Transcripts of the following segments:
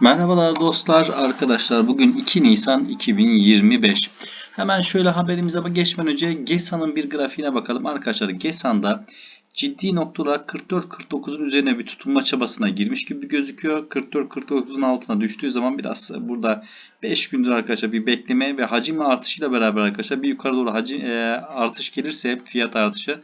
Merhabalar dostlar, arkadaşlar. Bugün 2 Nisan 2025. Hemen şöyle haberimize geçmeden önce GESA'nın bir grafiğine bakalım. Arkadaşlar GESA'nda ciddi noktalar 44-49'un üzerine bir tutunma çabasına girmiş gibi gözüküyor. 44-49'un altına düştüğü zaman biraz burada 5 gündür arkadaşlar bir bekleme ve hacim artışıyla beraber arkadaşlar bir yukarı doğru hacim e, artış gelirse fiyat artışı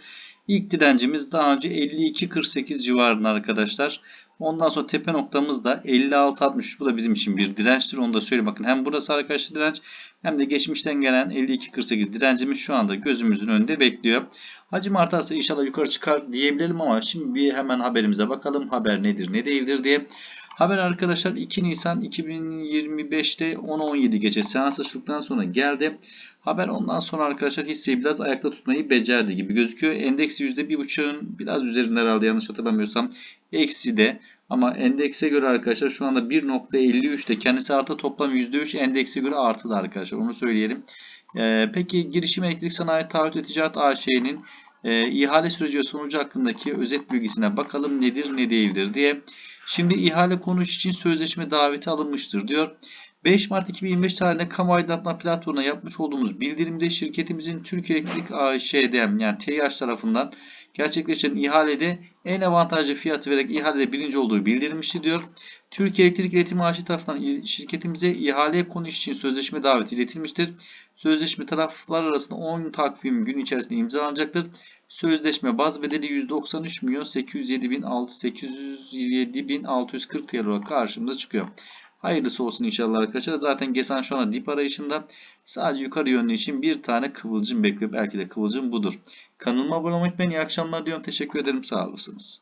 İlk direncimiz daha önce 52.48 civarında arkadaşlar. Ondan sonra tepe noktamız da 56.63. Bu da bizim için bir dirençtir. Onu da söyleyeyim. Bakın hem burası arkadaşlar direnç hem de geçmişten gelen 52.48 direncimiz şu anda gözümüzün önünde bekliyor. Hacim artarsa inşallah yukarı çıkar diyebilirim ama şimdi bir hemen haberimize bakalım. Haber nedir ne değildir diye. Haber arkadaşlar 2 Nisan 2025'te 10-17 gece seans açıldıktan sonra geldi. Haber ondan sonra arkadaşlar hisseyi biraz ayakta tutmayı becerdi gibi gözüküyor. Endeks %1.5'ın biraz üzerinde herhalde yanlış hatırlamıyorsam. Eksi de ama endekse göre arkadaşlar şu anda 1.53'te kendisi artı toplam %3 endekse göre artı da arkadaşlar onu söyleyelim. Ee, peki girişim elektrik sanayi taahhüt ve ticaret AŞ'nin e, ihale süreci sonucu hakkındaki özet bilgisine bakalım nedir ne değildir diye. Şimdi ihale konuş için sözleşme daveti alınmıştır diyor. 5 Mart 2025 tarihinde kamu aydınlatma platformuna yapmış olduğumuz bildirimde şirketimizin Türkiye Elektrik AŞ'de yani TİH tarafından gerçekleşen ihalede en avantajlı fiyatı vererek ihalede birinci olduğu bildirilmişti diyor. Türkiye Elektrik İletim AŞ tarafından şirketimize ihale konu için sözleşme daveti iletilmiştir. Sözleşme taraflar arasında 10 takvim gün içerisinde imzalanacaktır. Sözleşme baz bedeli 193 milyon 807 bin 807 bin 640 TL olarak karşımıza çıkıyor. Hayırlısı olsun inşallah arkadaşlar. Zaten Gesan şu anda dip arayışında. Sadece yukarı yönlü için bir tane kıvılcım bekliyor. Belki de kıvılcım budur. Kanalıma abone olmayı unutmayın. İyi akşamlar diyorum. Teşekkür ederim. Sağ olasınız.